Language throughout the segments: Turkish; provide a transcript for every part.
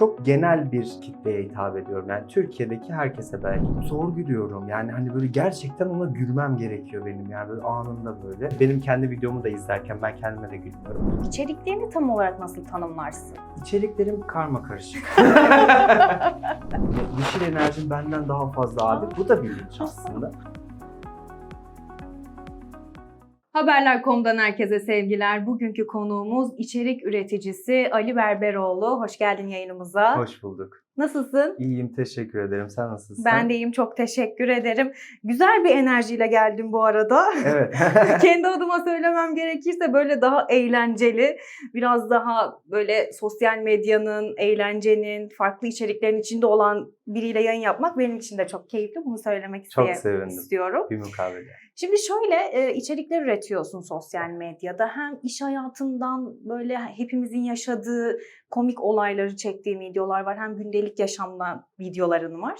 çok genel bir kitleye hitap ediyorum. Yani Türkiye'deki herkese belki. Zor gülüyorum. Yani hani böyle gerçekten ona gülmem gerekiyor benim. Yani böyle anında böyle. Benim kendi videomu da izlerken ben kendime de gülüyorum. İçeriklerini tam olarak nasıl tanımlarsın? İçeriklerim karma karışık. Dişil enerjim benden daha fazla abi. Bu da bir aslında. Haberler.com'dan herkese sevgiler. Bugünkü konuğumuz içerik üreticisi Ali Berberoğlu. Hoş geldin yayınımıza. Hoş bulduk. Nasılsın? İyiyim, teşekkür ederim. Sen nasılsın? Ben de iyiyim, çok teşekkür ederim. Güzel bir enerjiyle geldim bu arada. Evet. Kendi adıma söylemem gerekirse böyle daha eğlenceli, biraz daha böyle sosyal medyanın, eğlencenin, farklı içeriklerin içinde olan biriyle yayın yapmak benim için de çok keyifli. Bunu söylemek Çok isteye- sevindim. istiyorum. bir mukabele. Şimdi şöyle e, içerikler üretiyorsun sosyal medyada. Hem iş hayatından böyle hepimizin yaşadığı komik olayları çektiğin videolar var. Hem gündelik yaşamdan videoların var.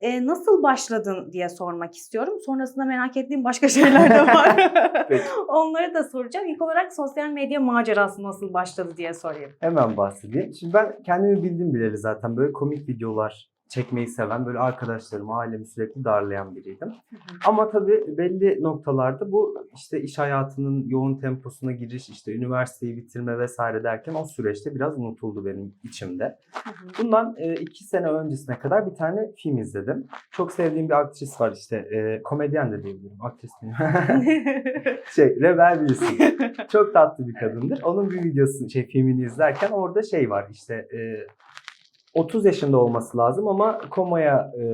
E, nasıl başladın diye sormak istiyorum. Sonrasında merak ettiğim başka şeyler de var. Onları da soracağım. İlk olarak sosyal medya macerası nasıl başladı diye sorayım. Hemen bahsedeyim. Şimdi ben kendimi bildim bileli zaten böyle komik videolar çekmeyi seven, böyle arkadaşlarımı, ailemi sürekli darlayan biriydim. Ama tabii belli noktalarda bu işte iş hayatının yoğun temposuna giriş, işte üniversiteyi bitirme vesaire derken o süreçte biraz unutuldu benim içimde. Bundan e, iki sene öncesine kadar bir tane film izledim. Çok sevdiğim bir aktris var işte, e, komedyen de diyebilirim, aktris değil. şey, Rebel Wilson. Çok tatlı bir kadındır. Onun bir videosu, şey filmini izlerken orada şey var işte e, 30 yaşında olması lazım ama komaya e,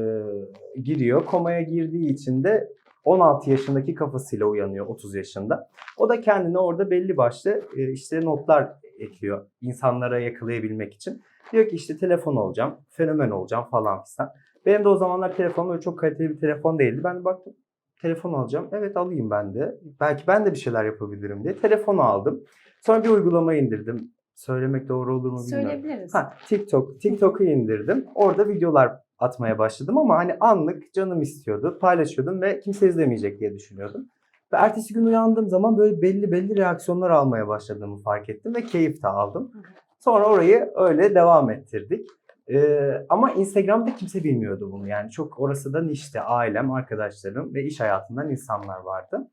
giriyor. Komaya girdiği için de 16 yaşındaki kafasıyla uyanıyor 30 yaşında. O da kendine orada belli başlı e, işte notlar ekliyor insanlara yakalayabilmek için. Diyor ki işte telefon olacağım, fenomen olacağım falan filan. Benim de o zamanlar telefonum öyle çok kaliteli bir telefon değildi. Ben de baktım telefon alacağım. Evet alayım ben de. Belki ben de bir şeyler yapabilirim diye telefonu aldım. Sonra bir uygulama indirdim. Söylemek doğru olur mu bilmiyorum. Söyleyebiliriz. Ha, TikTok. TikTok'u indirdim. Orada videolar atmaya başladım ama hani anlık canım istiyordu. Paylaşıyordum ve kimse izlemeyecek diye düşünüyordum. Ve ertesi gün uyandığım zaman böyle belli belli reaksiyonlar almaya başladığımı fark ettim ve keyif de aldım. Sonra orayı öyle devam ettirdik. Ee, ama Instagram'da kimse bilmiyordu bunu. Yani çok orası da nişte. Ailem, arkadaşlarım ve iş hayatından insanlar vardı.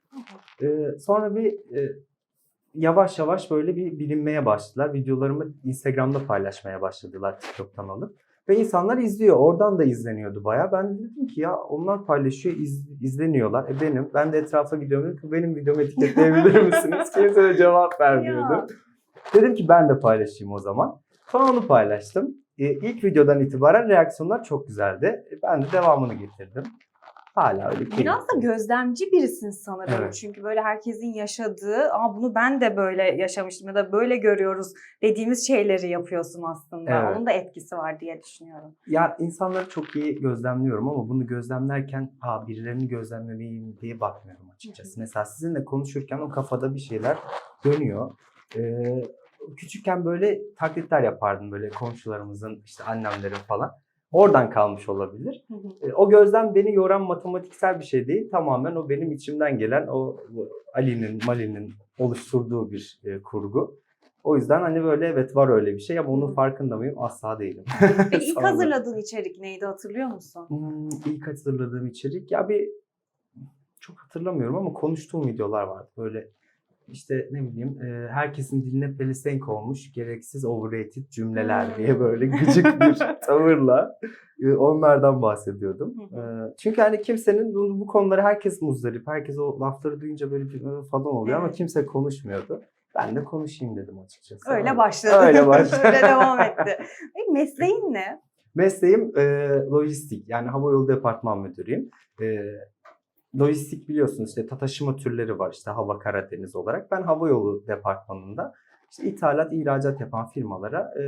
Ee, sonra bir e, yavaş yavaş böyle bir bilinmeye başladılar. Videolarımı Instagram'da paylaşmaya başladılar TikTok'tan alıp. Ve insanlar izliyor. Oradan da izleniyordu bayağı. Ben de dedim ki ya onlar paylaşıyor, iz- izleniyorlar. E benim. Ben de etrafa gidiyorum. Dedim ki benim videomu etiketleyebilir misiniz? Kimse de cevap vermiyordu. Dedim ki ben de paylaşayım o zaman. Sonra onu paylaştım. E, ilk videodan itibaren reaksiyonlar çok güzeldi. E, ben de devamını getirdim. Hala öyle keyifli. Biraz da gözlemci birisin sanırım. Evet. Çünkü böyle herkesin yaşadığı, ama bunu ben de böyle yaşamıştım ya da böyle görüyoruz dediğimiz şeyleri yapıyorsun aslında. Evet. Onun da etkisi var diye düşünüyorum. Ya insanları çok iyi gözlemliyorum ama bunu gözlemlerken ha birilerini gözlemlemeyeyim diye bakmıyorum açıkçası. Mesela sizinle konuşurken o kafada bir şeyler dönüyor. Ee, küçükken böyle taklitler yapardım böyle komşularımızın işte annemlerin falan. Oradan kalmış olabilir. E, O gözlem beni yoran matematiksel bir şey değil. Tamamen o benim içimden gelen o Ali'nin, Mali'nin oluşturduğu bir e, kurgu. O yüzden hani böyle evet var öyle bir şey ama onun farkında mıyım? Asla değilim. Peki ilk hazırladığın içerik neydi hatırlıyor musun? Hmm, ilk hazırladığım içerik ya bir çok hatırlamıyorum ama konuştuğum videolar vardı. Böyle işte ne bileyim e, herkesin diline pelesenk olmuş gereksiz overrated cümleler Hmm. diye böyle gıcık bir tavırla e, onlardan bahsediyordum. E, çünkü hani kimsenin bu, bu konuları herkes muzdarip. Herkes o lafları duyunca böyle bir "Hı" falan oluyor ama kimse konuşmuyordu. Ben de konuşayım dedim açıkçası. Öyle başladı. Öyle başladı. Öyle devam etti. Peki mesleğin ne? Mesleğim e, lojistik. Yani havayolu departman müdürüyüm. E, lojistik biliyorsunuz işte ta- taşıma türleri var işte hava Karadeniz olarak. Ben havayolu departmanında işte ithalat, ihracat yapan firmalara e,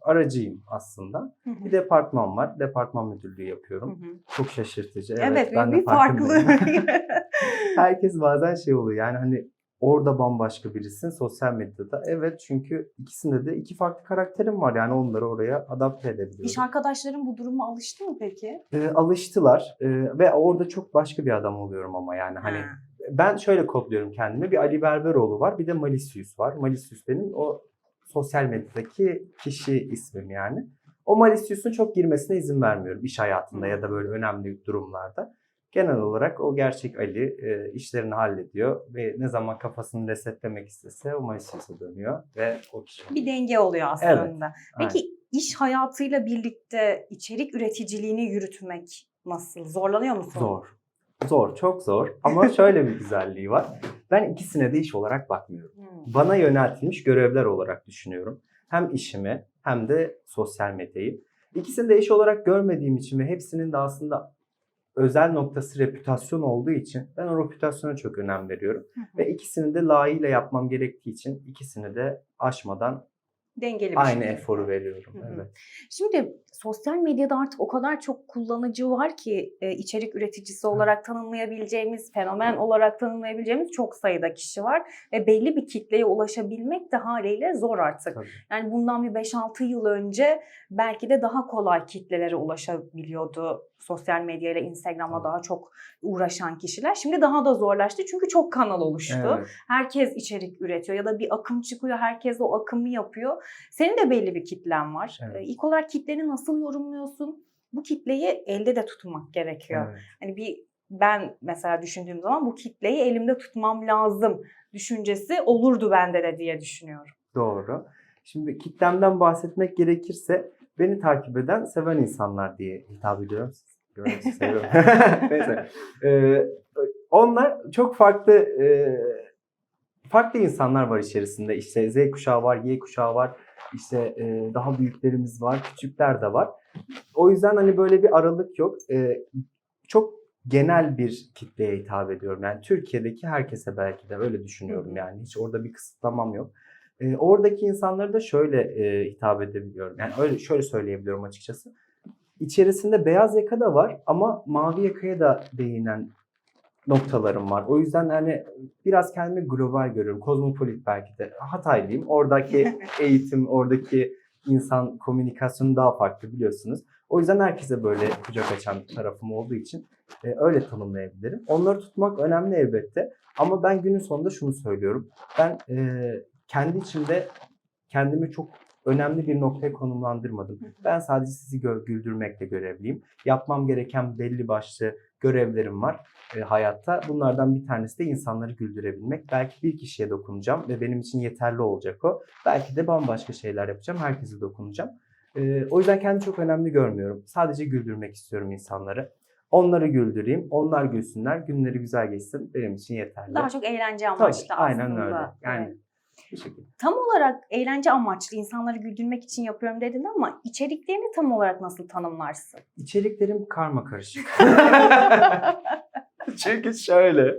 aracıyım aslında. Bir departman var. Departman müdürlüğü yapıyorum. Çok şaşırtıcı. Evet, Evet, ben bir, de farklı. Herkes bazen şey oluyor yani hani orada bambaşka birisin sosyal medyada. Evet çünkü ikisinde de iki farklı karakterim var yani onları oraya adapte edebiliyorum. İş arkadaşların bu duruma alıştı mı peki? Ee, alıştılar Ee, ve orada çok başka bir adam oluyorum ama yani hani Ha. ben şöyle kodluyorum kendime bir Ali Berberoğlu var bir de Malisius var. Malisius benim o sosyal medyadaki kişi ismim yani. O Malicius'un çok girmesine izin vermiyorum iş hayatında ya da böyle önemli durumlarda. Genel olarak o gerçek Ali e, işlerini hallediyor ve ne zaman kafasını resetlemek istese o Malicius'a dönüyor ve o kişi. Bir denge oluyor aslında. Peki iş hayatıyla birlikte içerik üreticiliğini yürütmek nasıl? Zorlanıyor musun? Zor. Zor, çok zor. Ama şöyle bir güzelliği var. Ben ikisine de iş olarak bakmıyorum. Hmm. Bana yöneltilmiş görevler olarak düşünüyorum. Hem işimi hem de sosyal medyayı. İkisini de iş olarak görmediğim için ve hepsinin de aslında özel noktası reputasyon olduğu için ben o reputasyona çok önem veriyorum. Hı hı. Ve ikisini de layığıyla yapmam gerektiği için ikisini de aşmadan Dengeli bir aynı eforu veriyorum. Hı hı. Evet. Şimdi sosyal medyada artık o kadar çok kullanıcı var ki e, içerik üreticisi olarak tanımlayabileceğimiz, fenomen olarak tanımlayabileceğimiz çok sayıda kişi var. Ve belli bir kitleye ulaşabilmek de haliyle zor artık. Tabii. Yani bundan bir 5-6 yıl önce belki de daha kolay kitlelere ulaşabiliyordu sosyal medyayla, Instagram'la Tabii. daha çok uğraşan kişiler. Şimdi daha da zorlaştı çünkü çok kanal oluştu. Evet. Herkes içerik üretiyor ya da bir akım çıkıyor, herkes o akımı yapıyor. Senin de belli bir kitlen var. Evet. Ee, İlk olarak kitleni nasıl yorumluyorsun? Bu kitleyi elde de tutmak gerekiyor. Evet. Hani bir ben mesela düşündüğüm zaman bu kitleyi elimde tutmam lazım düşüncesi olurdu bende de diye düşünüyorum. Doğru. Şimdi kitlemden bahsetmek gerekirse beni takip eden seven insanlar diye hitap ediyorum. Seviyorum. Neyse. Ee, onlar çok farklı e, farklı insanlar var içerisinde. İşte Z kuşağı var, Y kuşağı var. İşte e, daha büyüklerimiz var, küçükler de var. O yüzden hani böyle bir aralık yok. E, çok genel bir kitleye hitap ediyorum. Yani Türkiye'deki herkese belki de öyle düşünüyorum yani. Hiç orada bir kısıtlamam yok. E, oradaki insanlara da şöyle e, hitap edebiliyorum. Yani öyle şöyle söyleyebiliyorum açıkçası. İçerisinde beyaz yaka da var ama mavi yakaya da değinen noktalarım var. O yüzden hani biraz kendimi global görüyorum. Kozmopolit belki de. Hataylıyım. Oradaki eğitim, oradaki insan komünikasyonu daha farklı biliyorsunuz. O yüzden herkese böyle kucak açan tarafım olduğu için e, öyle tanımlayabilirim. Onları tutmak önemli elbette. Ama ben günün sonunda şunu söylüyorum. Ben e, kendi içimde kendimi çok önemli bir noktaya konumlandırmadım. Ben sadece sizi güldürmekle görevliyim. Yapmam gereken belli başlı görevlerim var e, hayatta. Bunlardan bir tanesi de insanları güldürebilmek. Belki bir kişiye dokunacağım ve benim için yeterli olacak o. Belki de bambaşka şeyler yapacağım. Herkese dokunacağım. E, o yüzden kendimi çok önemli görmüyorum. Sadece güldürmek istiyorum insanları. Onları güldüreyim, onlar gülsünler, günleri güzel geçsin. Benim için yeterli. Daha çok eğlence Tabii, amaçlı aynen aslında. öyle. Yani Evet. Tam olarak eğlence amaçlı insanları güldürmek için yapıyorum dedin ama içeriklerini tam olarak nasıl tanımlarsın? İçeriklerim karma karışık. Çünkü şöyle.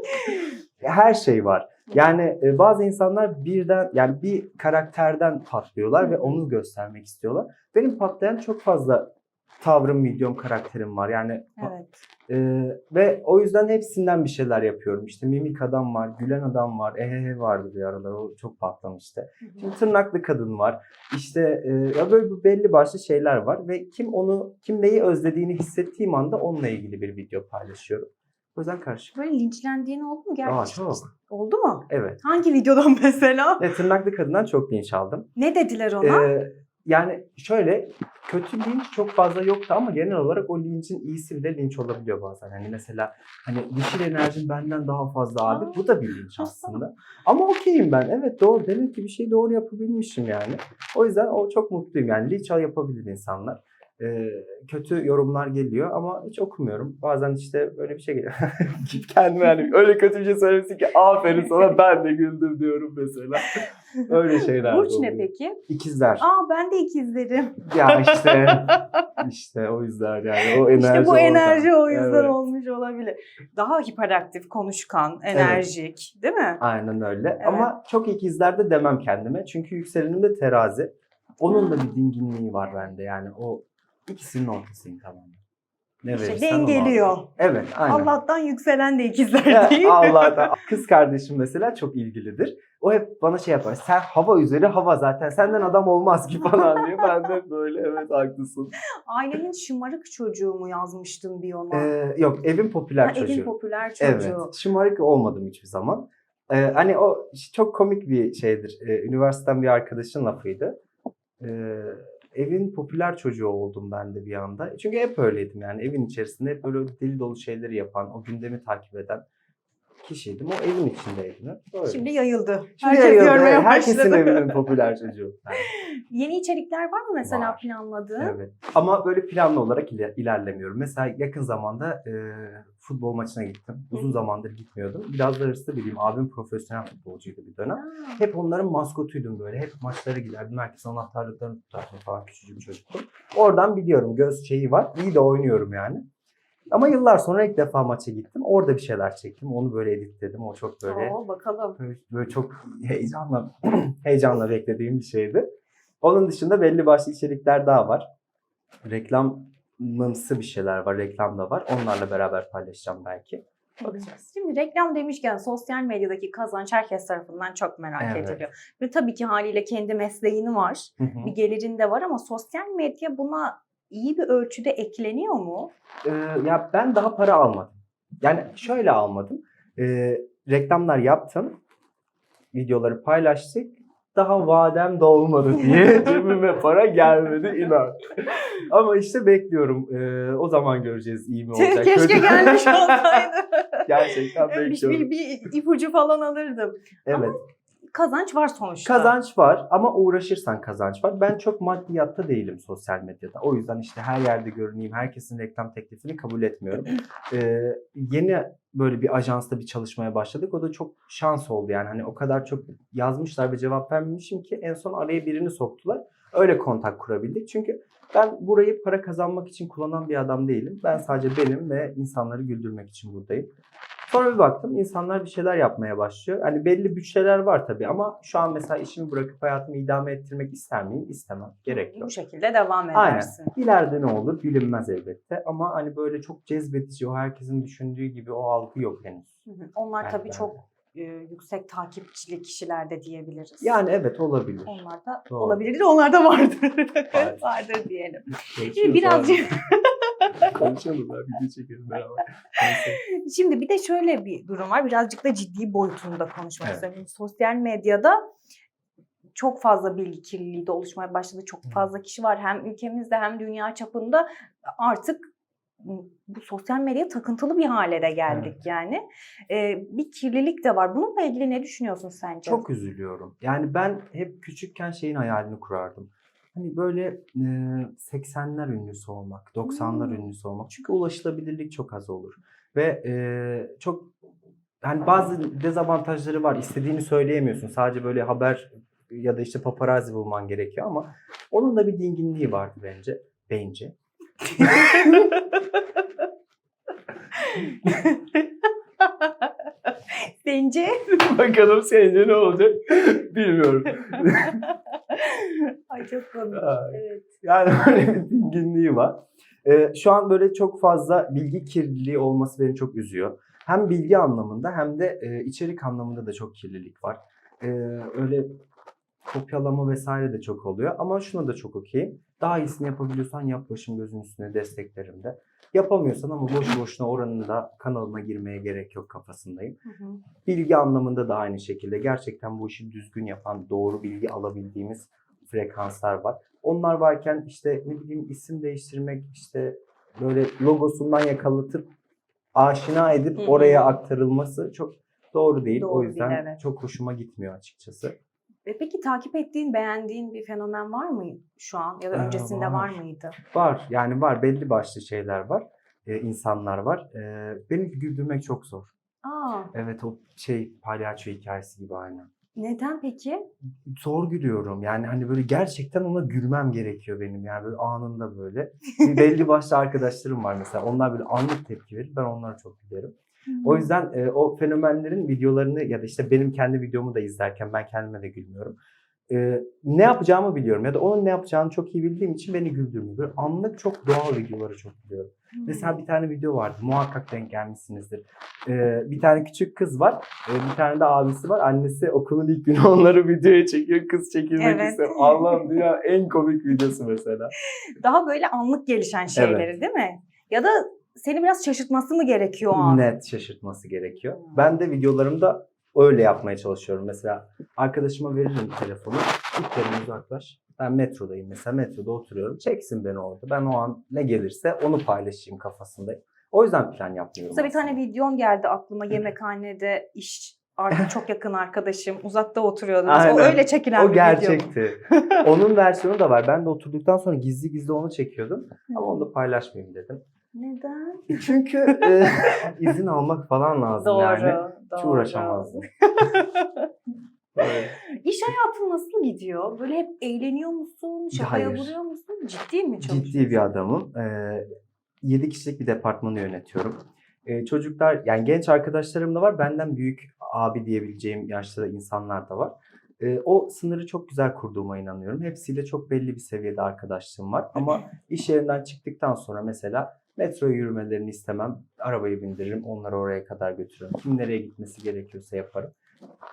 Her şey var. Yani e, bazı insanlar birden yani bir karakterden patlıyorlar ve onu göstermek istiyorlar. Benim patlayan çok fazla tavrım, videom, karakterim var. Yani Evet. e, ve o yüzden hepsinden bir şeyler yapıyorum. İşte mimik adam var, gülen adam var, ehehe vardı bir aralar. O çok patlamıştı. Şimdi tırnaklı kadın var. İşte e, ya böyle bir belli başlı şeyler var ve kim onu kim neyi özlediğini hissettiğim anda onunla ilgili bir video paylaşıyorum. O yüzden karışık. Böyle linçlendiğin oldu mu gerçekten? Aa çok. Oldu mu? Evet. Hangi videodan mesela? Ve tırnaklı kadından çok linç aldım. Ne dediler ona? Ee, yani şöyle kötü linç çok fazla yoktu ama genel olarak o linçin iyisi bile linç olabiliyor bazen. Hani mesela hani dişil enerjin benden daha fazla abi. Bu da bir linç aslında. ama okeyim ben. Evet doğru. Demek ki bir şey doğru yapabilmişim yani. O yüzden o çok mutluyum. Yani linç yapabilir insanlar. Ee, kötü yorumlar geliyor ama hiç okumuyorum. Bazen işte böyle bir şey geliyor. Kendime yani öyle kötü bir şey söylemişsin ki aferin sana ben de güldüm diyorum mesela. Öyle şeyler Burç ne peki? İkizler. Aa ben de ikizlerim. Ya işte işte o yüzden yani o enerji işte bu oradan. enerji o yüzden Evet. olmuş olabilir. Daha hiperaktif, konuşkan, enerjik değil mi? Aynen öyle. Evet. Ama çok ikizler de demem kendime. Çünkü yükselenim de terazi. Onun da bir dinginliği var bende. Yani o ikisinin ortasıyım tamamen. Ne İşte dengeliyor. Evet aynen. Allah'tan yükselen de ikizler değil. Allah'tan. Kız kardeşim mesela çok ilgilidir. O hep bana şey yapar. Sen hava üzeri hava zaten. Senden adam olmaz ki falan diyor. Ben de böyle evet haklısın. Ailenin şımarık çocuğu mu yazmıştın bir ona? Ee, yok evin popüler Ha, çocuğu. evin popüler çocuğu. Evet. Şımarık olmadım hiçbir zaman. Ee, hani o çok komik bir şeydir. Ee, üniversiteden bir arkadaşın lafıydı. Ee, evin popüler çocuğu oldum ben de bir anda. Çünkü hep öyleydim yani evin içerisinde hep böyle deli dolu şeyleri yapan, o gündemi takip eden kişiydim. O evin içindeydim. hep Böyle. Şimdi yayıldı. Şimdi Herkes yayıldı, görmeye. Herkesin başladı. evinin popüler çocuğu. Yani, Yeni içerikler var mı mesela Var. planladığın? evet. Ama böyle planlı olarak iler- ilerlemiyorum. Mesela yakın zamanda e, futbol maçına gittim. Uzun zamandır gitmiyordum. Biraz da hırslı biriyim. Abim profesyonel futbolcuydu bir dönem. Aa, Hep onların maskotuydum böyle. Hep maçlara giderdim. Herkes anahtarlıklarını tutardım falan küçücük bir çocuktum. Oradan biliyorum göz şeyi var. İyi de oynuyorum yani. Ama yıllar sonra ilk defa maça gittim. Orada bir şeyler çektim. Onu böyle editledim. O çok böyle oo, bakalım. böyle, böyle çok heyecanla heyecanla beklediğim bir şeydi. Onun dışında belli başlı içerikler daha var. Reklamımsı bir şeyler var. Reklam da var. Onlarla beraber paylaşacağım belki. Bakacağız. Şimdi reklam demişken sosyal medyadaki kazanç herkes tarafından çok merak Evet. ediliyor. Ve tabii ki haliyle kendi mesleğini var, Hı hı. bir gelirin de var ama sosyal medya buna iyi bir ölçüde ekleniyor mu? Ee, ya ben daha para almadım. Yani şöyle almadım. Ee, reklamlar yaptım. Videoları paylaştık. Daha vadem dolmadı diye cebime para gelmedi inan. Ama işte bekliyorum. Ee, o zaman göreceğiz iyi mi olacak. Keşke kötü gelmiş olsaydı. Gerçekten bir, bekliyorum. bir, bir ipucu falan alırdım. Evet. Kazanç var sonuçta. Kazanç var ama uğraşırsan kazanç var. Ben çok maddiyatta değilim sosyal medyada. O yüzden işte her yerde görüneyim, herkesin reklam teklifini kabul etmiyorum. Ee, yeni böyle bir ajansta bir çalışmaya başladık. O da çok şans oldu yani. Hani o kadar çok yazmışlar ve cevap vermemişim ki en son araya birini soktular. Öyle kontak kurabildik. Çünkü ben burayı para kazanmak için kullanan bir adam değilim. Ben sadece benim ve insanları güldürmek için buradayım. Sonra bir baktım insanlar bir şeyler yapmaya başlıyor. Hani belli bütçeler var tabii ama şu an mesela işimi bırakıp hayatımı idame ettirmek ister miyim? İstemem. Gerek yok. Bu şekilde devam Aynen. edersin. İleride ne olur bilinmez elbette ama hani böyle çok cezbedici o herkesin düşündüğü gibi o algı yok henüz. Hı hı. Onlar Yani tabii çok e, yüksek takipçili kişiler de diyebiliriz. Yani evet olabilir. Onlar da Doğru. olabilir, onlar da vardır. Vardır. diyelim. Geçiyoruz Birazcık. konuşalım ya video çekelim beraber. Şimdi bir de şöyle bir durum var. Birazcık da ciddi boyutunda konuşmak Evet. istiyorum. Sosyal medyada çok fazla bilgi kirliliği de oluşmaya başladı. Çok fazla kişi var hem ülkemizde hem dünya çapında artık bu sosyal medya takıntılı bir hale de geldik yani. Ee, bir kirlilik de var. Bununla ilgili ne düşünüyorsun sence? Çok üzülüyorum. Yani ben hep küçükken şeyin hayalini kurardım. Hani böyle e, 80'ler ünlüsü olmak, 90'lar Hmm. ünlüsü olmak. Çünkü ulaşılabilirlik çok az olur. Ve e, çok hani bazı dezavantajları var. İstediğini söyleyemiyorsun. Sadece böyle haber ya da işte paparazzi bulman gerekiyor ama onun da bir dinginliği vardı bence. Bence. Sence? Bakalım sence ne olacak bilmiyorum. Ay çok komik. Evet. Yani öyle bir dinginliği var. Ee, şu an böyle çok fazla bilgi kirliliği olması beni çok üzüyor. Hem bilgi anlamında hem de e, içerik anlamında da çok kirlilik var. Ee, öyle kopyalama vesaire de çok oluyor. Ama şuna da çok okeyim. Daha iyisini yapabiliyorsan yap başım gözün üstüne desteklerim de. Yapamıyorsan ama boş boşuna oranın da kanalına girmeye gerek yok kafasındayım. Hı hı. Bilgi anlamında da aynı şekilde. Gerçekten bu işi düzgün yapan, doğru bilgi alabildiğimiz frekanslar var. Onlar varken işte ne bileyim isim değiştirmek, işte böyle logosundan yakalatıp aşina edip Hı hı. oraya aktarılması çok doğru değil. Doğru o değil, yüzden evet. çok hoşuma gitmiyor açıkçası. E peki takip ettiğin, beğendiğin bir fenomen var mı şu an ya da Ee, öncesinde var, var. mıydı? Var yani var belli başlı şeyler var. Ee, insanlar var. Ee, beni güldürmek çok zor. Aa, Evet o şey palyaço hikayesi gibi aynen. neden peki? zor gülüyorum. Yani hani böyle gerçekten ona gülmem gerekiyor benim. Yani böyle anında böyle. Bir belli başlı arkadaşlarım var mesela. Onlar böyle anlık tepki verir. Ben onlara çok gülerim. O yüzden e, o fenomenlerin videolarını ya da işte benim kendi videomu da izlerken ben kendime de gülmüyorum. E, ne yapacağımı biliyorum ya da onun ne yapacağını çok iyi bildiğim için beni güldürmüyor. Böyle anlık çok doğal videoları çok biliyorum. Hmm. Mesela bir tane video vardı. Muhakkak denk gelmişsinizdir. Ee, bir tane küçük kız var. Ee, bir tane de abisi var. Annesi okulun ilk günü onları videoya çekiyor. Kız çekilmek Evet. istiyor. Allah'ım dünya en komik videosu mesela. Daha böyle anlık gelişen şeyleri değil mi? Ya da seni biraz şaşırtması mı gerekiyor o an? Net şaşırtması gerekiyor. Hmm. Ben de videolarımda öyle yapmaya çalışıyorum. Mesela arkadaşıma veririm telefonu. Git dedim uzaklaş. Ben metrodayım mesela metroda oturuyorum. Çeksin beni orada. Ben o an ne gelirse onu paylaşayım kafasındayım. O yüzden plan yapmıyorum. Mesela bir tane videon geldi aklıma yemekhanede iş artık çok yakın arkadaşım uzakta oturuyordunuz. O öyle çekilen O bir video. gerçekti. Onun versiyonu da var. Ben de oturduktan sonra gizli gizli onu çekiyordum. Ama onu da paylaşmayayım dedim. Neden? Çünkü e, izin almak falan lazım Doğru. yani. doğru. Hiç uğraşamazdım. Evet. İş hayatın nasıl gidiyor? Böyle hep eğleniyor musun? Şakaya Hayır. vuruyor musun? Ciddi mi çalışıyorsun? Ciddi bir adamım. Ee, 7 kişilik bir departmanı yönetiyorum. Ee, çocuklar yani genç arkadaşlarım da var. Benden büyük abi diyebileceğim yaşta insanlar da var. Ee, o sınırı çok güzel kurduğuma inanıyorum. Hepsiyle çok belli bir seviyede arkadaşlığım var. Ama iş yerinden çıktıktan sonra mesela metroya yürümelerini istemem. Arabayı bindiririm, onları oraya kadar götürürüm. Kim nereye gitmesi gerekiyorsa yaparım.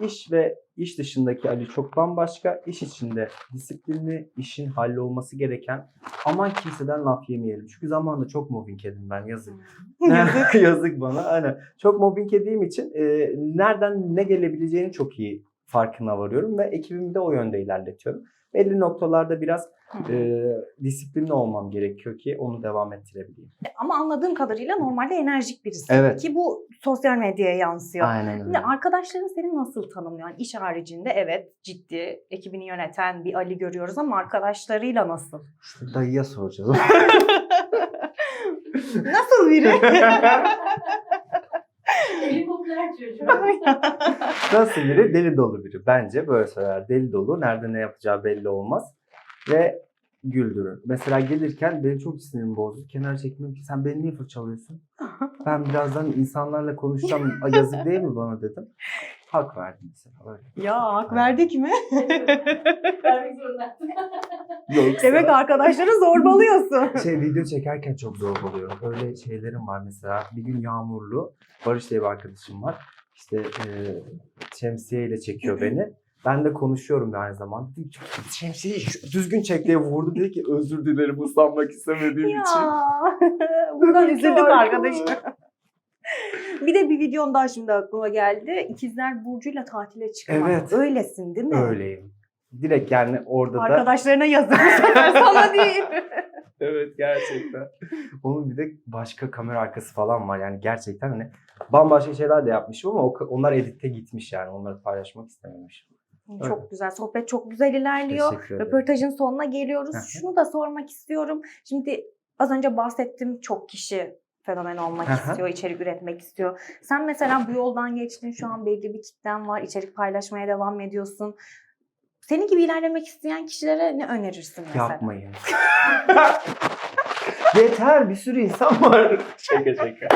İş ve iş dışındaki Ali çok bambaşka. İş içinde disiplinli, işin hallolması gereken aman kimseden laf yemeyelim. Çünkü zamanında çok mobbing yedim ben yazık. Yazık. yazık bana. Aynen. Çok mobbing yediğim için e, nereden ne gelebileceğini çok iyi farkına varıyorum ve ekibimi de o yönde ilerletiyorum. Belli noktalarda biraz e, disiplinli olmam gerekiyor ki onu devam ettirebileyim. Ama anladığım kadarıyla normalde enerjik birisi. Evet. Ki bu sosyal medyaya yansıyor. Aynen Şimdi arkadaşların seni nasıl tanımlıyor? Yani iş haricinde evet ciddi, ekibini yöneten bir Ali görüyoruz ama arkadaşlarıyla nasıl? İşte dayıya soracağız. nasıl biri? Popüler. Nasıl biri? Deli dolu biri. Bence böyle söyler. Deli dolu. Nerede ne yapacağı belli olmaz. Ve güldürür. Mesela gelirken benim çok sinirimi bozdu. Kenar çekmiyorum ki sen beni niye fırçalıyorsun? Ben birazdan insanlarla konuşacağım. Yazık değil mi bana dedim. Hak verdim mesela. Öyle. ya hak verdik mi? Vermek zorunda. Yoksa- Demek arkadaşları zorbalıyorsun. şey video çekerken çok zor oluyor. Öyle şeylerim var mesela. Bir gün yağmurlu. Barış diye bir arkadaşım var. İşte e, şemsiyeyle çekiyor beni. Ben de konuşuyorum aynı zamanda. Dedim ki, Şemsiyeyi düzgün çek diye vurdu. Dedi ki özür dilerim ıslanmak istemediğim ya. için. Buradan üzüldük Harika. Bir de bir videon daha şimdi aklıma geldi. İkizler Burcu'yla tatile çıkmak. Evet. Öylesin değil mi? Öyleyim. Direkt yani orada da Arkadaşlarına sefer sana değil. Evet gerçekten. Onun bir de başka kamera arkası falan var. Yani gerçekten hani bambaşka şeyler de yapmışım ama onlar editte gitmiş yani. Onları paylaşmak istememişim. Çok güzel. Sohbet çok güzel ilerliyor. Röportajın sonuna geliyoruz. Şunu da sormak istiyorum. Şimdi az önce bahsettim çok kişi fenomen olmak hı. istiyor, içerik üretmek istiyor. Sen mesela bu yoldan geçtin, şu an belli bir kitlen var, içerik paylaşmaya devam ediyorsun. Senin gibi ilerlemek isteyen kişilere ne önerirsin mesela? Yapmayın. Yeter bir sürü insan var. şaka şaka.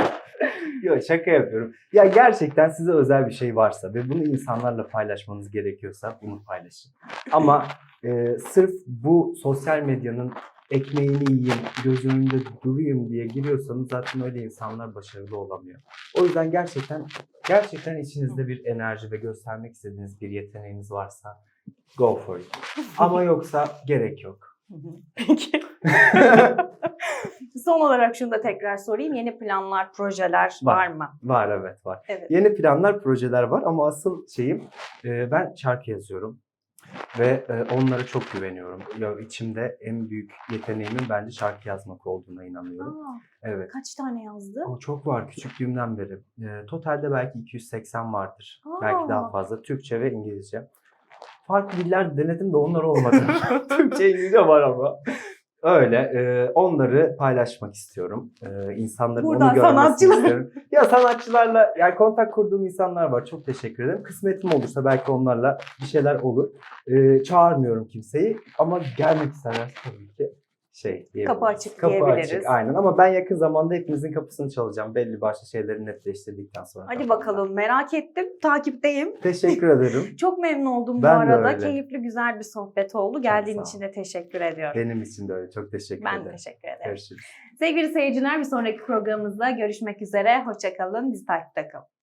Yok şaka yapıyorum. Ya gerçekten size özel bir şey varsa ve bunu insanlarla paylaşmanız gerekiyorsa bunu paylaşın. Ama e, sırf bu sosyal medyanın ekmeğini yiyeyim, göz önünde durayım diye giriyorsanız zaten öyle insanlar başarılı olamıyor. O yüzden gerçekten gerçekten içinizde bir enerji ve göstermek istediğiniz bir yeteneğiniz varsa go for it. Ama yoksa gerek yok. Peki. Son olarak şunu da tekrar sorayım. Yeni planlar, projeler var, Var. mı? Var evet var. Evet. Yeni planlar, projeler var ama asıl şeyim e, ben şarkı yazıyorum ve e, onlara çok güveniyorum. Ya içimde en büyük yeteneğimin bence şarkı yazmak olduğuna inanıyorum. Aa, Evet. kaç tane yazdı? O çok var küçüklüğümden beri. E, totalde belki 280 vardır. Belki daha Aa. fazla. Türkçe ve İngilizce. Farklı diller denedim de onlar olmadı. Türkçe, İngilizce var ama. Öyle. e, onları paylaşmak istiyorum. E, insanların Buradan onu görmesini sanatçılar- istiyorum. Ya sanatçılarla yani kontak kurduğum insanlar var. Çok teşekkür ederim. Kısmetim olursa belki onlarla bir şeyler olur. E, çağırmıyorum kimseyi ama gelmek isterlerse tabii ki şey diyebiliriz. Kapı açık Kapı diyebiliriz. açık aynen ama ben yakın zamanda hepinizin kapısını çalacağım. Belli başlı şeyleri netleştirdikten sonra. Hadi kafamda. bakalım merak ettim. Takipteyim. Teşekkür ederim. Çok memnun oldum Ben bu arada. öyle. Keyifli güzel bir sohbet oldu. Geldiğin için de teşekkür ediyorum. Benim için de öyle. Çok teşekkür Ben ederim. teşekkür ederim. Görüşürüz. Sevgili seyirciler bir sonraki programımızda görüşmek üzere. Hoşçakalın. Bizi takipte kalın.